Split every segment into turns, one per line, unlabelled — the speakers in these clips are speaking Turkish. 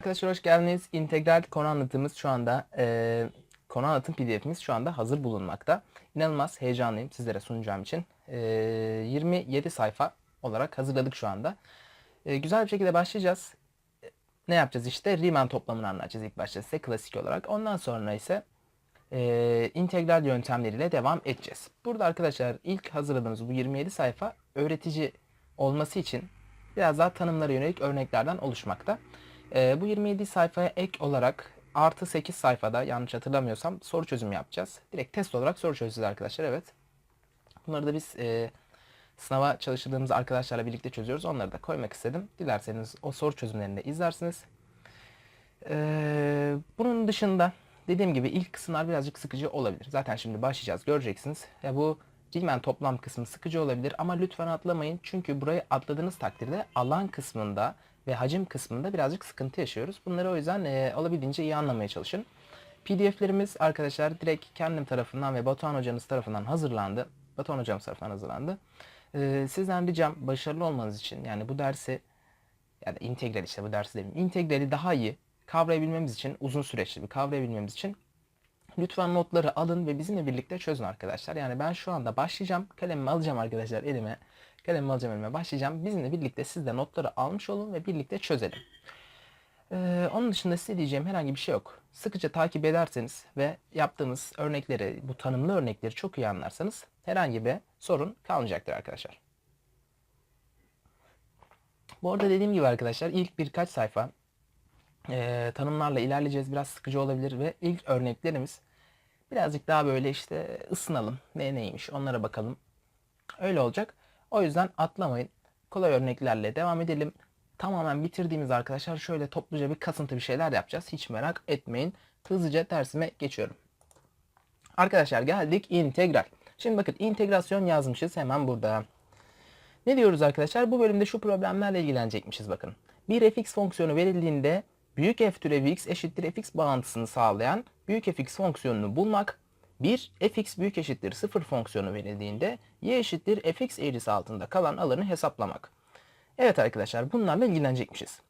Arkadaşlar hoş geldiniz. İntegral konu anlatımımız şu anda e, konu anlatım PDF'imiz şu anda hazır bulunmakta. İnanılmaz heyecanlıyım sizlere sunacağım için. E, 27 sayfa olarak hazırladık şu anda. E, güzel bir şekilde başlayacağız. E, Ne yapacağız işte? Riemann toplamını anlatacağız ilk başta size klasik olarak. Ondan sonra ise e, integral yöntemleriyle devam edeceğiz. Burada arkadaşlar ilk hazırladığımız bu 27 sayfa öğretici olması için biraz daha tanımlara yönelik örneklerden oluşmakta. Ee, bu 27 sayfaya ek olarak artı 8 sayfada yanlış hatırlamıyorsam soru çözümü yapacağız. Direkt test olarak soru çözeceğiz arkadaşlar evet. Bunları da biz e, sınava çalıştığımız arkadaşlarla birlikte çözüyoruz. Onları da koymak istedim. Dilerseniz o soru çözümlerini de izlersiniz. Ee, bunun dışında dediğim gibi ilk kısımlar birazcık sıkıcı olabilir. Zaten şimdi başlayacağız göreceksiniz. Ya bu Riemann toplam kısmı sıkıcı olabilir ama lütfen atlamayın. Çünkü burayı atladığınız takdirde alan kısmında ve hacim kısmında birazcık sıkıntı yaşıyoruz. Bunları o yüzden e, olabildiğince iyi anlamaya çalışın. PDF'lerimiz arkadaşlar direkt kendim tarafından ve Batuhan hocamız tarafından hazırlandı. Batuhan hocamız tarafından hazırlandı. Ee, sizden ricam başarılı olmanız için yani bu dersi ya da integral işte bu dersi demeyeyim. İntegrali daha iyi kavrayabilmemiz için uzun süreçli bir kavrayabilmemiz için lütfen notları alın ve bizimle birlikte çözün arkadaşlar. Yani ben şu anda başlayacağım. Kalemimi alacağım arkadaşlar elime. Kalemimi alacağım elime başlayacağım. Bizimle birlikte siz de notları almış olun ve birlikte çözelim. Ee, onun dışında size diyeceğim herhangi bir şey yok. Sıkıca takip ederseniz ve yaptığımız örnekleri, bu tanımlı örnekleri çok iyi anlarsanız herhangi bir sorun kalmayacaktır arkadaşlar. Bu arada dediğim gibi arkadaşlar ilk birkaç sayfa e, tanımlarla ilerleyeceğiz. Biraz sıkıcı olabilir ve ilk örneklerimiz birazcık daha böyle işte ısınalım. Ne neymiş onlara bakalım. Öyle olacak. O yüzden atlamayın. Kolay örneklerle devam edelim. Tamamen bitirdiğimiz arkadaşlar şöyle topluca bir kasıntı bir şeyler yapacağız. Hiç merak etmeyin. Hızlıca dersime geçiyorum. Arkadaşlar geldik integral. Şimdi bakın integrasyon yazmışız hemen burada. Ne diyoruz arkadaşlar? Bu bölümde şu problemlerle ilgilenecekmişiz bakın. Bir fx fonksiyonu verildiğinde büyük f türevi x eşittir fx bağıntısını sağlayan büyük fx fonksiyonunu bulmak. Bir fx büyük eşittir 0 fonksiyonu verildiğinde y eşittir fx eğrisi altında kalan alanı hesaplamak. Evet arkadaşlar bunlarla ilgilenecekmişiz.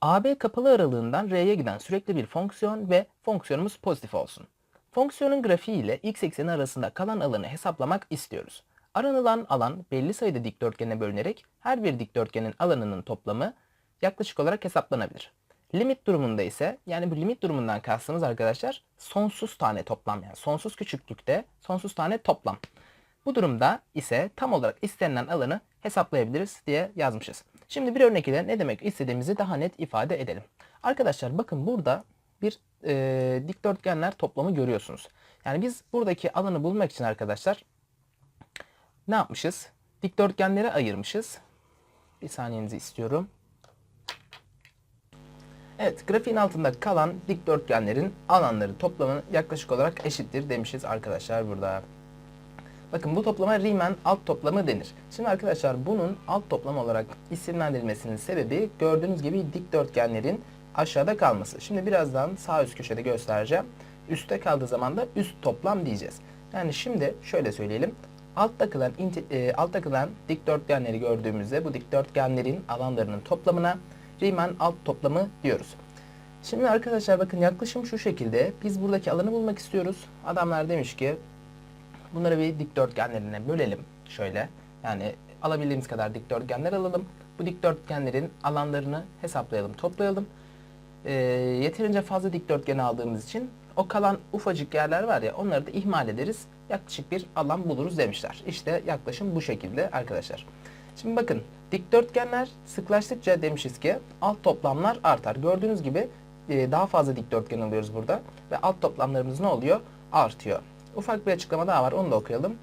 AB kapalı aralığından R'ye giden sürekli bir fonksiyon ve fonksiyonumuz pozitif olsun. Fonksiyonun grafiği ile x ekseni arasında kalan alanı hesaplamak istiyoruz. Aranılan alan belli sayıda dikdörtgene bölünerek her bir dikdörtgenin alanının toplamı yaklaşık olarak hesaplanabilir. Limit durumunda ise yani bu limit durumundan kastımız arkadaşlar sonsuz tane toplam yani sonsuz küçüklükte sonsuz tane toplam. Bu durumda ise tam olarak istenilen alanı hesaplayabiliriz diye yazmışız. Şimdi bir örnek ile ne demek istediğimizi daha net ifade edelim. Arkadaşlar bakın burada bir e, dikdörtgenler toplamı görüyorsunuz. Yani biz buradaki alanı bulmak için arkadaşlar ne yapmışız? Dikdörtgenlere ayırmışız. Bir saniyenizi istiyorum. Evet, grafiğin altında kalan dikdörtgenlerin alanları toplamı yaklaşık olarak eşittir demişiz arkadaşlar burada. Bakın bu toplama Riemann alt toplamı denir. Şimdi arkadaşlar bunun alt toplam olarak isimlendirilmesinin sebebi gördüğünüz gibi dikdörtgenlerin aşağıda kalması. Şimdi birazdan sağ üst köşede göstereceğim. Üste kaldığı zaman da üst toplam diyeceğiz. Yani şimdi şöyle söyleyelim. Altta kalan, e, altta kalan dikdörtgenleri gördüğümüzde bu dikdörtgenlerin alanlarının toplamına Riemann alt toplamı diyoruz. Şimdi arkadaşlar bakın yaklaşım şu şekilde. Biz buradaki alanı bulmak istiyoruz. Adamlar demiş ki bunları bir dikdörtgenlerine bölelim. Şöyle yani alabildiğimiz kadar dikdörtgenler alalım. Bu dikdörtgenlerin alanlarını hesaplayalım, toplayalım. Ee, yeterince fazla dikdörtgen aldığımız için o kalan ufacık yerler var ya onları da ihmal ederiz. Yaklaşık bir alan buluruz demişler. İşte yaklaşım bu şekilde arkadaşlar. Şimdi bakın dikdörtgenler sıklaştıkça demişiz ki alt toplamlar artar. Gördüğünüz gibi e, daha fazla dikdörtgen alıyoruz burada ve alt toplamlarımız ne oluyor? Artıyor. Ufak bir açıklama daha var onu da okuyalım.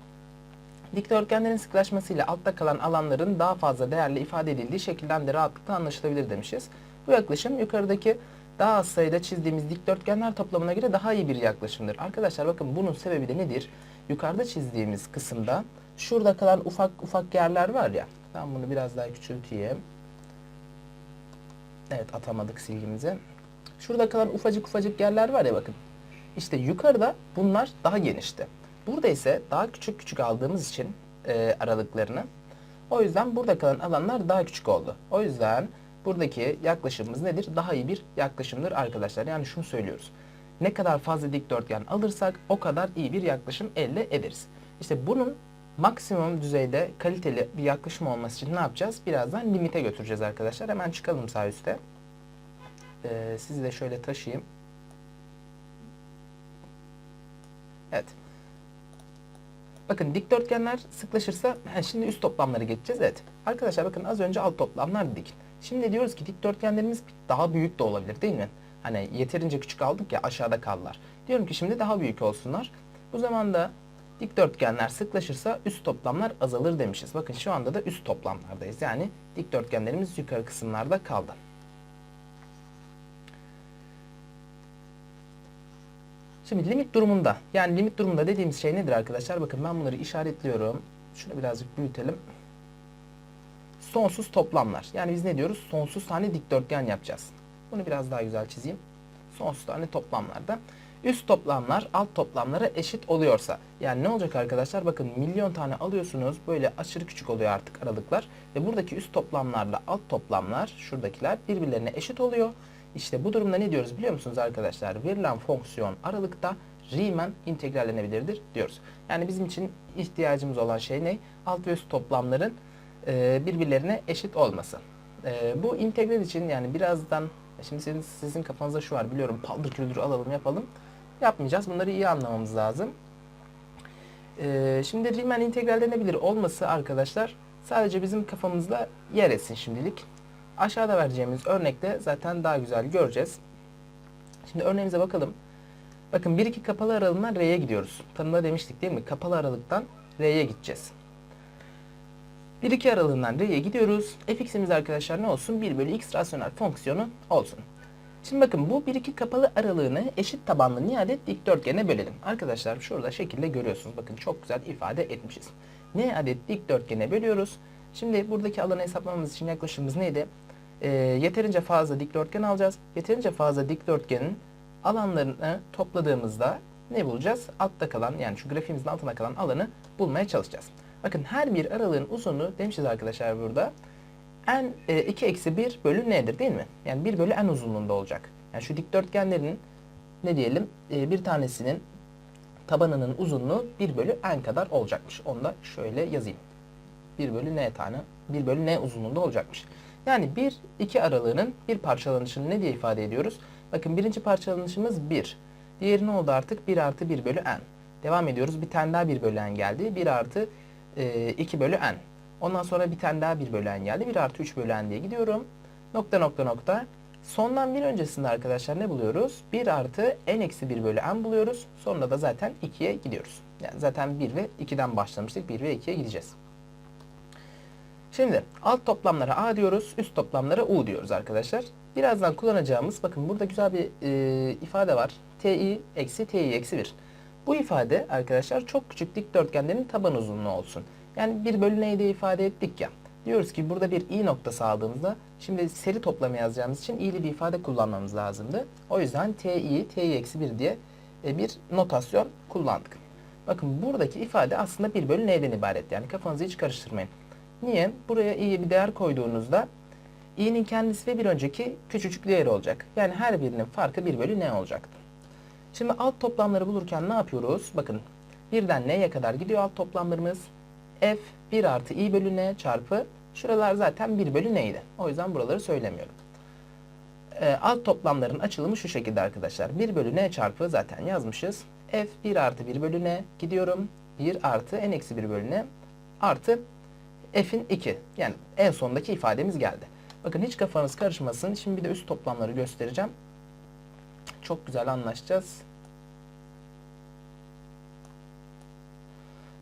Dikdörtgenlerin sıklaşmasıyla altta kalan alanların daha fazla değerli ifade edildiği şekilden de rahatlıkla anlaşılabilir demişiz. Bu yaklaşım yukarıdaki daha az sayıda çizdiğimiz dikdörtgenler toplamına göre daha iyi bir yaklaşımdır. Arkadaşlar bakın bunun sebebi de nedir? Yukarıda çizdiğimiz kısımda şurada kalan ufak ufak yerler var ya. Ben bunu biraz daha küçülteyim. Evet atamadık silgimizi. Şurada kalan ufacık ufacık yerler var ya bakın. İşte yukarıda bunlar daha genişti. Burada ise daha küçük küçük aldığımız için e, aralıklarını o yüzden burada kalan alanlar daha küçük oldu. O yüzden buradaki yaklaşımımız nedir? Daha iyi bir yaklaşımdır arkadaşlar. Yani şunu söylüyoruz. Ne kadar fazla dikdörtgen alırsak o kadar iyi bir yaklaşım elde ederiz. İşte bunun maksimum düzeyde kaliteli bir yaklaşım olması için ne yapacağız? Birazdan limite götüreceğiz arkadaşlar. Hemen çıkalım sağ üstte. Ee, sizi de şöyle taşıyayım. Evet. Bakın dikdörtgenler sıklaşırsa ha, şimdi üst toplamları geçeceğiz. Evet. Arkadaşlar bakın az önce alt toplamlar dedik. Şimdi diyoruz ki dikdörtgenlerimiz daha büyük de olabilir değil mi? Hani yeterince küçük aldık ya aşağıda kaldılar. Diyorum ki şimdi daha büyük olsunlar. Bu zaman da dikdörtgenler sıklaşırsa üst toplamlar azalır demişiz. Bakın şu anda da üst toplamlardayız. Yani dikdörtgenlerimiz yukarı kısımlarda kaldı. Şimdi limit durumunda yani limit durumunda dediğimiz şey nedir arkadaşlar? Bakın ben bunları işaretliyorum. Şunu birazcık büyütelim. Sonsuz toplamlar. Yani biz ne diyoruz? Sonsuz tane dikdörtgen yapacağız. Bunu biraz daha güzel çizeyim. Sonsuz tane toplamlarda. Üst toplamlar alt toplamlara eşit oluyorsa. Yani ne olacak arkadaşlar? Bakın milyon tane alıyorsunuz. Böyle aşırı küçük oluyor artık aralıklar. Ve buradaki üst toplamlarla alt toplamlar şuradakiler birbirlerine eşit oluyor. İşte bu durumda ne diyoruz biliyor musunuz arkadaşlar? Verilen fonksiyon aralıkta Riemann integrallenebilirdir diyoruz. Yani bizim için ihtiyacımız olan şey ne? Alt ve üst toplamların e, birbirlerine eşit olması. E, bu integral için yani birazdan şimdi sizin, sizin kafanızda şu var biliyorum paldır küldür alalım yapalım. Yapmayacağız. Bunları iyi anlamamız lazım. E, şimdi Riemann integrallenebilir olması arkadaşlar sadece bizim kafamızda yer etsin şimdilik. Aşağıda vereceğimiz örnekte zaten daha güzel göreceğiz. Şimdi örneğimize bakalım. Bakın 1-2 kapalı aralığından R'ye gidiyoruz. Tanımda demiştik değil mi? Kapalı aralıktan R'ye gideceğiz. 1-2 aralığından R'ye gidiyoruz. fx'imiz arkadaşlar ne olsun? 1 bölü x rasyonel fonksiyonu olsun. Şimdi bakın bu 1-2 kapalı aralığını eşit tabanlı nihadet dikdörtgene bölelim. Arkadaşlar şurada şekilde görüyorsunuz. Bakın çok güzel ifade etmişiz. Ne adet dikdörtgene bölüyoruz. Şimdi buradaki alanı hesaplamamız için yaklaşımımız neydi? Ee, yeterince fazla dikdörtgen alacağız. Yeterince fazla dikdörtgenin alanlarını topladığımızda ne bulacağız? Altta kalan yani şu grafiğimizin altına kalan alanı bulmaya çalışacağız. Bakın her bir aralığın uzunluğu demişiz arkadaşlar burada. N e, 2 eksi 1 bölü n'dir değil mi? Yani 1 bölü n uzunluğunda olacak. Yani şu dikdörtgenlerin ne diyelim e, bir tanesinin tabanının uzunluğu 1 bölü n kadar olacakmış. Onu da şöyle yazayım. 1 bölü n tane 1 bölü n uzunluğunda olacakmış. Yani 1 2 aralığının bir parçalanışını ne diye ifade ediyoruz? Bakın birinci parçalanışımız 1. Diğeri ne oldu artık? 1 artı 1 bölü n. Devam ediyoruz. Bir tane daha 1 bölü n geldi. 1 artı e, 2 bölü n. Ondan sonra bir tane daha 1 bölü n geldi. 1 artı 3 bölü n diye gidiyorum. Nokta nokta nokta. Sondan bir öncesinde arkadaşlar ne buluyoruz? 1 artı n eksi 1 bölü n buluyoruz. Sonra da zaten 2'ye gidiyoruz. Yani zaten 1 ve 2'den başlamıştık. 1 ve 2'ye gideceğiz. Şimdi alt toplamlara A diyoruz, üst toplamlara U diyoruz arkadaşlar. Birazdan kullanacağımız, bakın burada güzel bir e, ifade var. Ti eksi Ti eksi 1. Bu ifade arkadaşlar çok küçük dikdörtgenlerin taban uzunluğu olsun. Yani 1 bölü n'yi de ifade ettik ya. Diyoruz ki burada bir i noktası aldığımızda şimdi seri toplamı yazacağımız için i'li bir ifade kullanmamız lazımdı. O yüzden ti, ti eksi 1 diye e, bir notasyon kullandık. Bakın buradaki ifade aslında 1 bölü n'den ibaret. Yani kafanızı hiç karıştırmayın. Niye? Buraya i'ye bir değer koyduğunuzda i'nin kendisi ve bir önceki küçücük değeri olacak. Yani her birinin farkı 1 bölü n olacaktı. Şimdi alt toplamları bulurken ne yapıyoruz? Bakın birden n'ye kadar gidiyor alt toplamlarımız. F 1 artı i bölü n çarpı şuralar zaten 1 bölü n'ydi. O yüzden buraları söylemiyorum. E, alt toplamların açılımı şu şekilde arkadaşlar. 1 bölü n çarpı zaten yazmışız. f 1 artı 1 bölü n gidiyorum. 1 artı n eksi 1 bölü n artı f'in 2. Yani en sondaki ifademiz geldi. Bakın hiç kafanız karışmasın. Şimdi bir de üst toplamları göstereceğim. Çok güzel anlaşacağız.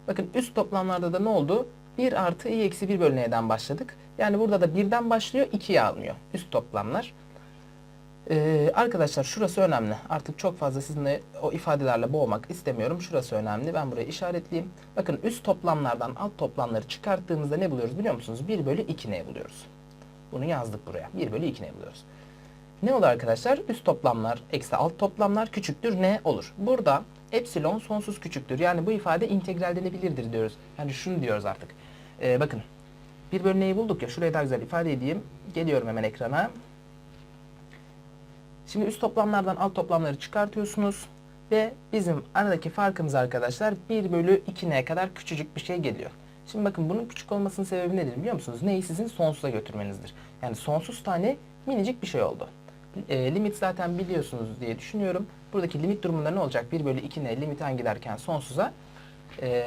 Bakın üst toplamlarda da ne oldu? 1 artı i eksi 1 bölü n'den başladık. Yani burada da 1'den başlıyor 2'ye almıyor. Üst toplamlar. Ee, arkadaşlar şurası önemli. Artık çok fazla sizinle o ifadelerle boğmak istemiyorum. Şurası önemli. Ben buraya işaretleyeyim. Bakın üst toplamlardan alt toplamları çıkarttığımızda ne buluyoruz biliyor musunuz? 1 bölü 2 ne buluyoruz? Bunu yazdık buraya. 1 bölü 2 ne buluyoruz? Ne olur arkadaşlar? Üst toplamlar eksi alt toplamlar küçüktür ne olur? Burada epsilon sonsuz küçüktür. Yani bu ifade integraldenebilirdir diyoruz. Yani şunu diyoruz artık. Ee, bakın Bir bölü neyi bulduk ya şurayı daha güzel ifade edeyim. Geliyorum hemen ekrana. Şimdi üst toplamlardan alt toplamları çıkartıyorsunuz. Ve bizim aradaki farkımız arkadaşlar 1 bölü 2n'ye kadar küçücük bir şey geliyor. Şimdi bakın bunun küçük olmasının sebebi nedir biliyor musunuz? Neyi sizin sonsuza götürmenizdir. Yani sonsuz tane minicik bir şey oldu. E, limit zaten biliyorsunuz diye düşünüyorum. Buradaki limit durumunda ne olacak? 1 bölü 2n limitten giderken sonsuza e,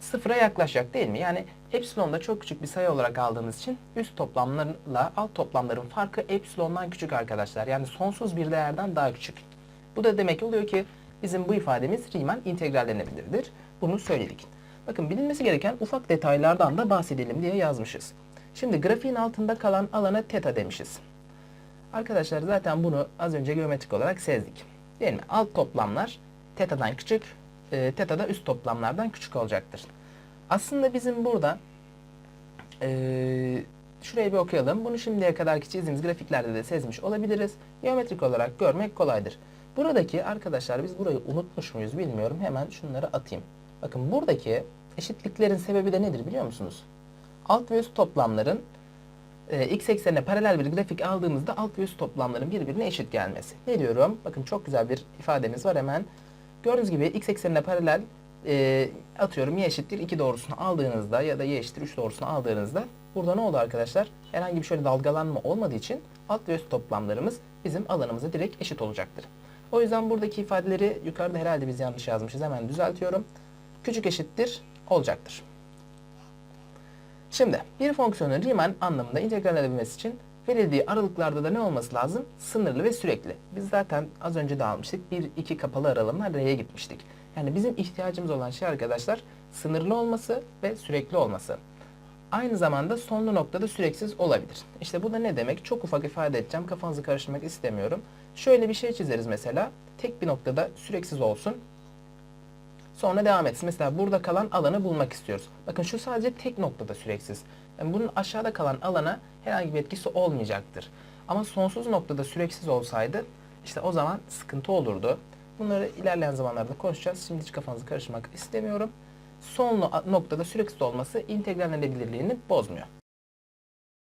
sıfıra yaklaşacak değil mi? Yani epsilon da çok küçük bir sayı olarak aldığımız için üst toplamlarla alt toplamların farkı epsilondan küçük arkadaşlar. Yani sonsuz bir değerden daha küçük. Bu da demek oluyor ki bizim bu ifademiz Riemann integrallenebilirdir. Bunu söyledik. Bakın bilinmesi gereken ufak detaylardan da bahsedelim diye yazmışız. Şimdi grafiğin altında kalan alana teta demişiz. Arkadaşlar zaten bunu az önce geometrik olarak sezdik. Değil mi? Alt toplamlar teta'dan küçük, e, teta da üst toplamlardan küçük olacaktır. Aslında bizim burada e, şurayı bir okuyalım. Bunu şimdiye kadarki çizdiğimiz grafiklerde de sezmiş olabiliriz. Geometrik olarak görmek kolaydır. Buradaki arkadaşlar biz burayı unutmuş muyuz bilmiyorum. Hemen şunları atayım. Bakın buradaki eşitliklerin sebebi de nedir biliyor musunuz? Alt ve üst toplamların e, x eksenine paralel bir grafik aldığımızda alt ve üst toplamların birbirine eşit gelmesi. Ne diyorum? Bakın çok güzel bir ifademiz var hemen. Gördüğünüz gibi x eksenine paralel e, atıyorum y eşittir 2 doğrusunu aldığınızda ya da y eşittir 3 doğrusunu aldığınızda burada ne oldu arkadaşlar? Herhangi bir şöyle dalgalanma olmadığı için alt ve üst toplamlarımız bizim alanımıza direkt eşit olacaktır. O yüzden buradaki ifadeleri yukarıda herhalde biz yanlış yazmışız. Hemen düzeltiyorum. Küçük eşittir olacaktır. Şimdi bir fonksiyonun Riemann anlamında integral edebilmesi için verildiği aralıklarda da ne olması lazım? Sınırlı ve sürekli. Biz zaten az önce de almıştık. Bir iki kapalı aralığına R'ye gitmiştik. Yani bizim ihtiyacımız olan şey arkadaşlar sınırlı olması ve sürekli olması. Aynı zamanda sonlu noktada süreksiz olabilir. İşte bu da ne demek? Çok ufak ifade edeceğim. Kafanızı karıştırmak istemiyorum. Şöyle bir şey çizeriz mesela. Tek bir noktada süreksiz olsun. Sonra devam etsin. Mesela burada kalan alanı bulmak istiyoruz. Bakın şu sadece tek noktada süreksiz. Yani bunun aşağıda kalan alana herhangi bir etkisi olmayacaktır. Ama sonsuz noktada süreksiz olsaydı işte o zaman sıkıntı olurdu. Bunları ilerleyen zamanlarda konuşacağız. Şimdi hiç kafanızı karıştırmak istemiyorum. Sonlu noktada süreksiz olması integrallenebilirliğini bozmuyor.